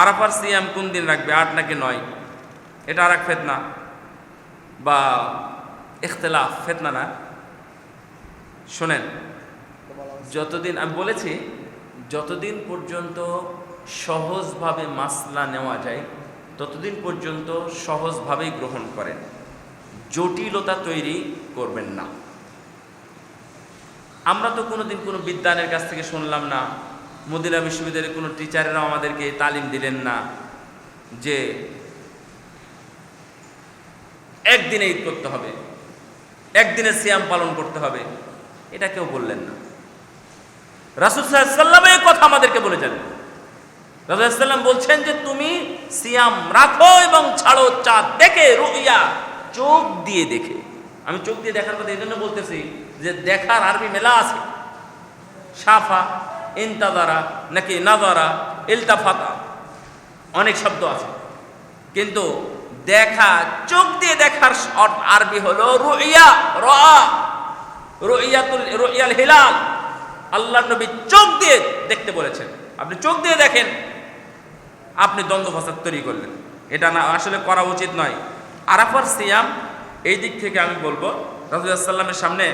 আরাফার সিয়াম কোন দিন রাখবে? আট নাকি নয়? এটা আর এক ফেতনা। বা ইখতলাফ, ফেতনা না? শোনেন, যতদিন, আমি বলেছি, যতদিন পর্যন্ত সহজভাবে মাসলা নেওয়া যায়, ততদিন পর্যন্ত সহজভাবেই গ্রহণ করেন। জটিলতা তৈরি করবেন না। আমরা তো কোনোদিন কোনো বিদ্যানের কাছ থেকে শুনলাম না মদিনা বিশ্ববিদ্যালয়ের কোনো টিচারেরাও আমাদেরকে তালিম দিলেন না যে একদিনে ঈদ করতে হবে একদিনে সিয়াম পালন করতে হবে, এটা কেউ বললেন না। রাসুল সাল্লাম এই কথা আমাদেরকে বলে যান রাসুলাম বলছেন যে, তুমি সিয়াম রাখো এবং ছাড়ো চাঁদ দেখে, রুইয়া, চোখ দিয়ে দেখে। আমি চোখ দিয়ে দেখার কথা এই জন্য বলতেছি যে, দেখার আরবি মেলা আছে, সাফা ইন্তাদারা নাকি নাদারা, ইলতাফাতা, অনেক শব্দ আছে। কিন্তু দেখা, চোখ দিয়ে দেখার আরবি হলো রুইয়া রা রুইয়াতুল, রুইয়াল হিলাল। আল্লাহ নবী চোখ দিয়ে দেখতে বলেছেন। আপনি চোখ দিয়ে দেখেন, আপনি দ্বন্দ্ব ফাসাদ তৈরি করলেন। এটা না, আসলে করা উচিত নয়। আরাফার সিয়াম, এই দিক থেকে আমি বলব রাজুল্লাহ সাল্লামের সামনে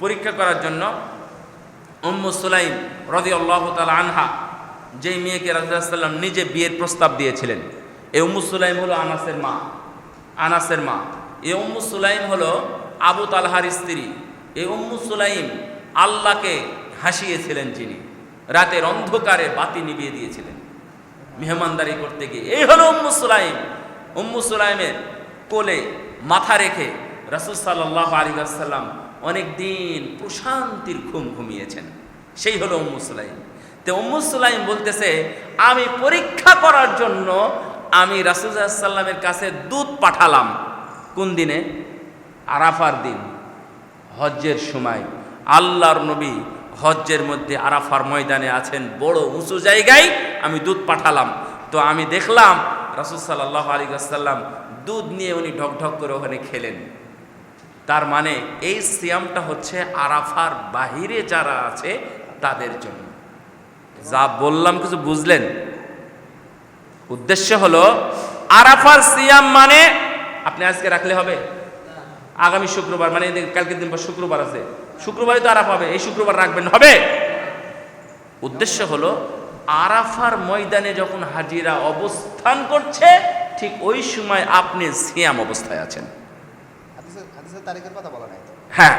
পরীক্ষা করার জন্য উম্মু সুলাইম রদি আল্লাহ তালা আনহা, যেই মেয়েকে রাজুল্লাহ সাল্লাম নিজে বিয়ের প্রস্তাব দিয়েছিলেন। এই উম্মু সুলাইম হলো আনাসের মা আনাসের মা। এই উম্মু সুলাইম হলো আবু তালহার স্ত্রী। এই উম্মু সুলাইম আল্লাহকে হাসিয়েছিলেন যিনি, রাতের অন্ধকারে বাতি নিভিয়ে দিয়েছিলেন। মেহমানদারি করতে গিয়ে। এই হলো উম্মু সুলাইম। উম্মু সুলাইমের কোলে মাথা রেখে রাসুল সাল্লাহ আলী আসাল্লাম অনেক দিন প্রশান্তির ঘুম ঘুমিয়েছেন। সেই হলো উম্মু সুলাইম। তো উম্মু সুলাইম বলতেছে, আমি পরীক্ষা করার জন্য আমি রাসুলসাল্লামের কাছে দুধ পাঠালাম। কোন দিনে? আরাফার দিন, হজ্জের সময়। আল্লাহর নবী হজ্জের মধ্যে আরাফার ময়দানে আছেন, বড় উঁচু জায়গায় আমি দুধ পাঠালাম। তো আমি দেখলাম রাসুল সাল্লাহ আলী আসাল্লাম দুধ নিয়ে উনি ঢকঢক করে ওখানে খেলেন। তার মানে এই সিয়ামটা হচ্ছে আরাফার বাহিরে যারা আছে, তাদের জন্য। যা বললাম কিছু বুঝলেন? উদ্দেশ্য হলো, আরাফার সিয়াম মানে আপনি আজকে রাখলে হবে? আগামী শুক্রবার মানে কালকের দিন পর শুক্রবার আছে। শুক্রবারই তো আরাফ হবে, এই শুক্রবার রাখবেন, হবে? উদ্দেশ্য হলো, আরাফার ময়দানে যখন হাজিরা অবস্থান করছে, ঠিক ওই সময় আপনি সিয়াম অবস্থায় আছেন। হাদিসের হ্যাঁ।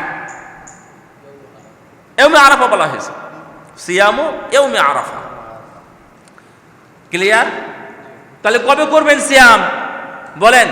আরাফা বলা হয়েছে। সিয়ামও এউমে আরাফা। ক্লিয়ার তাহলে কবে করবেন সিয়াম? বলেন।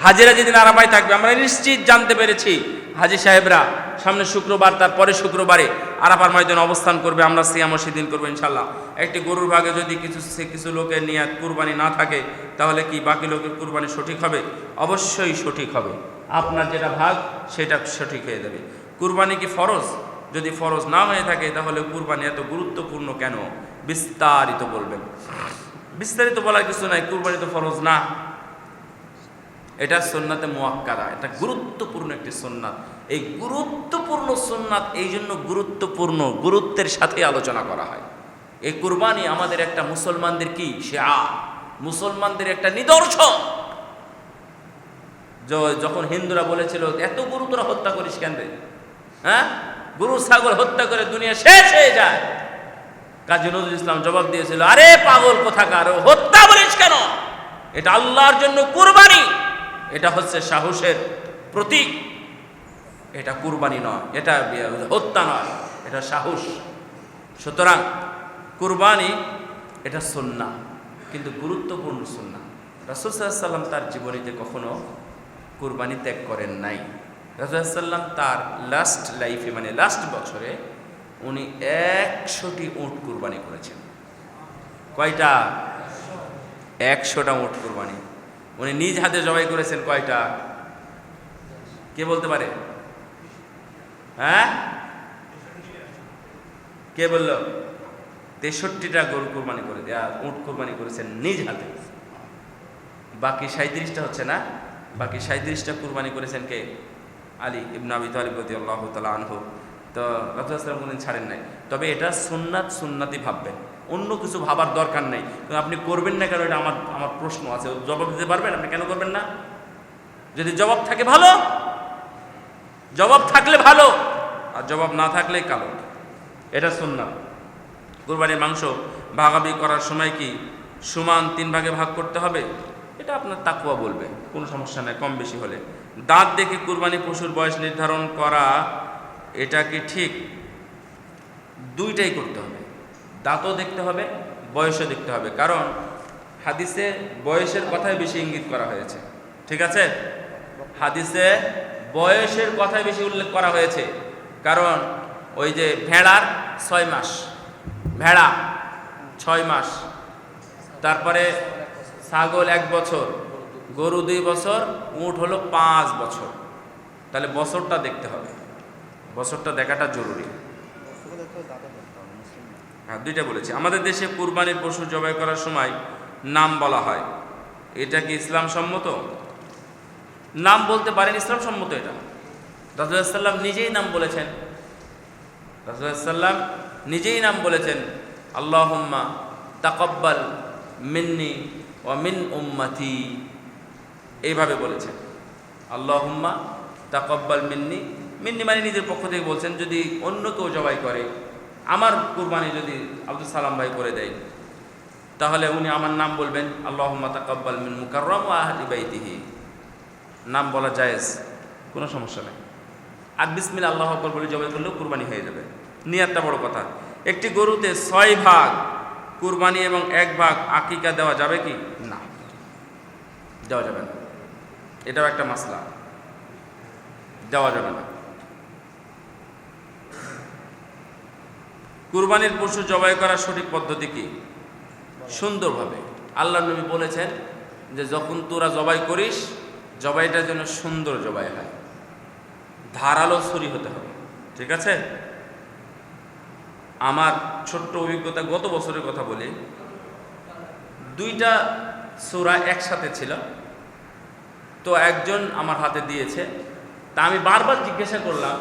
হাজিরা যেদিন আরাফায় থাকবে। আমরা নিশ্চিত জানতে পেরেছি। হাজি সাহেবরা সামনে শুক্রবার তার পরে শুক্রবারে আরাফার ময়দানে অবস্থান করবে, আমরা সিয়ামও সেদিন করব ইনশাল্লাহ একটি গরুর ভাগে যদি কিছু কিছু লোকের নিয়ে কুরবানি না থাকে, তাহলে কি বাকি লোকের কুরবানি সঠিক হবে? অবশ্যই সঠিক হবে। আপনার যেটা ভাগ, সেটা সঠিক হয়ে যাবে। কুরবানি কি ফরজ? যদি ফরজ না হয়ে থাকে, তাহলে কুরবানি এত গুরুত্বপূর্ণ কেন? বিস্তারিত বলবেন। বিস্তারিত বলার কিছু নাই, কুরবানি তো ফরজ না। এটা সোননাতে মোয়াক্কাদা, এটা গুরুত্বপূর্ণ একটি সোননাথ এই গুরুত্বপূর্ণ সোননাথ এই জন্য গুরুত্বপূর্ণ, গুরুত্বের সাথে আলোচনা করা হয়। এই কুরবানি আমাদের একটা মুসলমানদের কি? সে আ মুসলমানদের একটা নিদর্শন। যখন হিন্দুরা বলেছিল, এত গরু তোরা হত্যা করিস কেন হ্যাঁ? গরু, ছাগল হত্যা করে দুনিয়া শেষ হয়ে যায়। কাজী নজরুল ইসলাম জবাব দিয়েছিল, আরে পাগল কোথাকার? হত্যা বলিস কেন? এটা আল্লাহর জন্য কুরবানি। এটা হচ্ছে সাহসের প্রতীক। এটা কুরবানি নয়, এটা হত্যা নয়, এটা সাহস। সুতরাং কুরবানি, এটা সুন্না কিন্তু গুরুত্বপূর্ণ সুন্না রাসুল সাল্লাম তার জীবনীতে কখনো কুরবানি ত্যাগ করেন নাই। রাসুলাল্লাম তার লাস্ট লাইফে মানে লাস্ট বছরে উনি একশোটি উঁট কুরবানি করেছেন। কয়টা? একশোটা উঁট কুরবানি। উনি নিজ হাতে জবাই করেছেন কয়টা? কে বলতে পারে? হ্যাঁ? কে বলল? তেষট্টিটা গরু কুরবানি করে উঁট কুরবানি করেছেন নিজ হাতে। বাকি সাঁত্রিশটা হচ্ছে না? বাকি সাঁত্রিশটা কুরবানি করেছেন কে? আলী ইবন আবি তালিব রদি আল্লাহ তালা আনহু। তো রাজুলাম কোনদিন ছাড়েন নাই। তবে এটা সুন্নাত সুন্নাতি ভাববেন। অন্য কিছু ভাবার দরকার নেই। আপনি করবেন না কেন? এটা আমার আমার প্রশ্ন আছে। জবাব দিতে পারবেন? আপনি কেন করবেন না? যদি জবাব থাকে ভালো, জবাব থাকলে ভালো, আর জবাব না থাকলে কালো। এটা শুনলাম কুরবানির মাংস ভাগাভাগি করার সময় কি সমান তিন ভাগে ভাগ করতে হবে? এটা আপনার তাকুয়া বলবে। কোনো সমস্যা নেই, কম বেশি হলে। দাঁত দেখে কুরবানি পশুর বয়স নির্ধারণ করা, এটা কি ঠিক? দুইটাই করতে হবে। দাঁতও দেখতে হবে, বয়সও দেখতে হবে। কারণ হাদিসে বয়সের কথাই বেশি ইঙ্গিত করা হয়েছে। ঠিক আছে? হাদিসে বয়সের কথাই বেশি উল্লেখ করা হয়েছে। কারণ ওই যে ভেড়ার ছয় মাস, ভেড়া ছয় মাস, তারপরে ছাগল এক বছর, গরু দুই বছর, উট হলো পাঁচ বছর। তাহলে বছরটা দেখতে হবে। বছরটা দেখাটা জরুরি শুধু তো দাদা করতে হবে মুসলিম না। হ্যাঁ দুইটা বলেছি। আমাদের দেশে কুরবানির পশু জবাই করার সময় নাম বলা হয়। এটা কি ইসলাম সম্মত? নাম বলতে পারেন, ইসলাম সম্মত এটা। রাজুসাল্লাম নিজেই নাম বলেছেন। রাজুসাল্লাম নিজেই নাম বলেছেন, আল্লাহুম্মা তাকব্বাল মিন্নি ও মিন উম্মতি। এইভাবে বলেছেন। আল্লাহুম্মা তাকব্বাল মিন্নি। মিন্নি মানে নিজের পক্ষ থেকে বলছেন, যদি অন্য কেউ জবাই করে আমার কুরবানি যদি আব্দুল সালাম ভাই করে দেয়, তাহলে উনি আমার নাম বলবেন, আল্লাহুম্মা তাকাব্বাল মিন মুকাররম ওয়া আহলি নাম বলা জায়েজ, কোনো সমস্যা নেই। আর বিসমিল আল্লাহ আকবর বলে জবাই করলেও কুরবানি হয়ে যাবে। নিয়াতটা বড় কথা। একটি গরুতে ছয় ভাগ কুরবানি এবং এক ভাগ আকিকা দেওয়া যাবে কি? না। দেওয়া যাবে না। এটাও একটা মাসলা। দেওয়া যাবে না। কুরবানির পশু জবাই করার সঠিক পদ্ধতি কি? সুন্দরভাবে। আল্লাহ নবী বলেছেন যে যখন তোরা জবাই করিস জবাইটা যেন সুন্দর জবাই হয়। ধারালো ছুরি হতে হবে। ঠিক আছে? আমার ছোট্ট অভিজ্ঞতা গত বছরের কথা বলি। দুইটা সুরা একসাথে ছিল। তো একজন আমার হাতে দিয়েছে। তা আমি বারবার জিজ্ঞাসা করলাম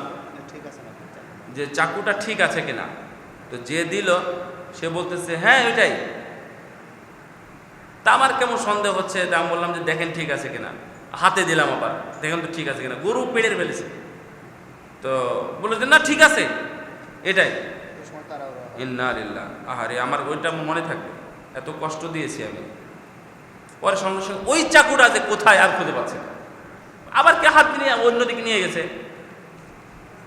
যে চাকুটা ঠিক আছে কিনা? তো যে দিল, সে বলতেছে হ্যাঁ ওইটাই। তা আমার কেমন সন্দেহ হচ্ছে? তা আমি বললাম যে, দেখেন, ঠিক আছে কিনা? হাতে দিলাম আবার, দেখেন তো ঠিক আছে কিনা? গরু পেড়ে ফেলেছে। তো বলে যে, না, ঠিক আছে। এটাই। ইন্না আহারে, আমার ওইটা মনে থাকবে এত কষ্ট দিয়েছি আমি। পরে সঙ্গে সঙ্গে, ওই চাকুটা যে কোথায়? আর খুঁজে পাচ্ছে না। আবার কে হাত নিয়ে, অন্যদিকে নিয়ে গেছে।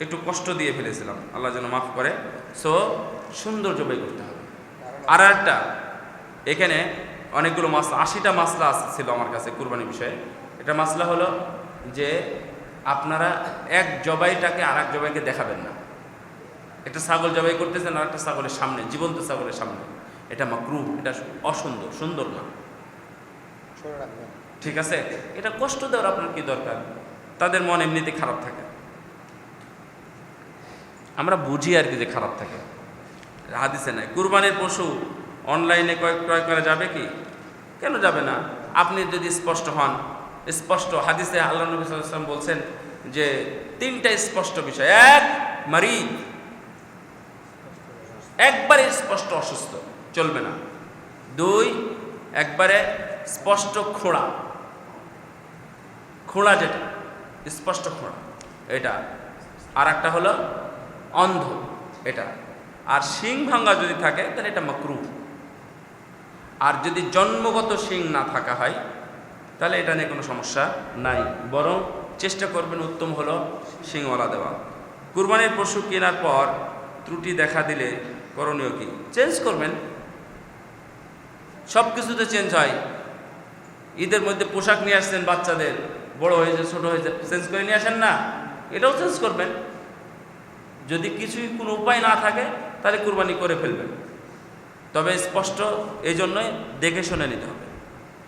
একটু কষ্ট দিয়ে ফেলেছিলাম। আল্লাহ যেন মাফ করে। সো সুন্দর জবাই করতে হবে। আর একটা এখানে অনেকগুলো মাসলা আশিটা মাসলা ছিল আমার কাছে কুরবানি বিষয়ে। এটা মাসলা হলো যে আপনারা এক জবাইটাকে আর এক জবাইকে দেখাবেন না। একটা ছাগল জবাই করতেছেন আর একটা ছাগলের সামনে জীবন্ত ছাগলের সামনে। এটা মাকরু এটা অসুন্দর সুন্দর না। ঠিক আছে? এটা কষ্ট দেওয়ার আপনার কি দরকার? তাদের মন এমনিতে খারাপ থাকে। আমরা বুঝি আর কি যে খারাপ থাকে। হাদিসে নাই। কুরবানির পশু অনলাইনে ক্রয় করা যাবে কি? কেন যাবে না? আপনি যদি স্পষ্ট হন, স্পষ্ট হাদিসে আল্লাহ নবী সাল্লাম বলছেন যে তিনটা স্পষ্ট বিষয়। এক মারি একবারে স্পষ্ট অসুস্থ, চলবে না। দুই, একবারে স্পষ্ট খোঁড়া। খোঁড়া যেটা, স্পষ্ট খোঁড়া। এটা। আর একটা হলো অন্ধ, এটা। আর শিং ভাঙ্গা যদি থাকে, তাহলে এটা মকরু। আর যদি জন্মগত শিং না থাকা হয়, তাহলে এটা নিয়ে কোনো সমস্যা নাই। বরং চেষ্টা করবেন উত্তম হলো শিংওয়ালা দেওয়া। কুরবানির পশু কেনার পর ত্রুটি দেখা দিলে করণীয় কি? চেঞ্জ করবেন। সব কিছুতে চেঞ্জ হয়। ঈদের মধ্যে পোশাক নিয়ে আসছেন বাচ্চাদের, বড় হয়েছে ছোট হয়েছে চেঞ্জ করে নিয়ে আসেন না। এটাও চেঞ্জ করবেন। যদি কিছুই কোনো উপায় না থাকে, তাহলে কুরবানি করে ফেলবেন। তবে স্পষ্ট এই জন্যই দেখে শুনে নিতে হবে।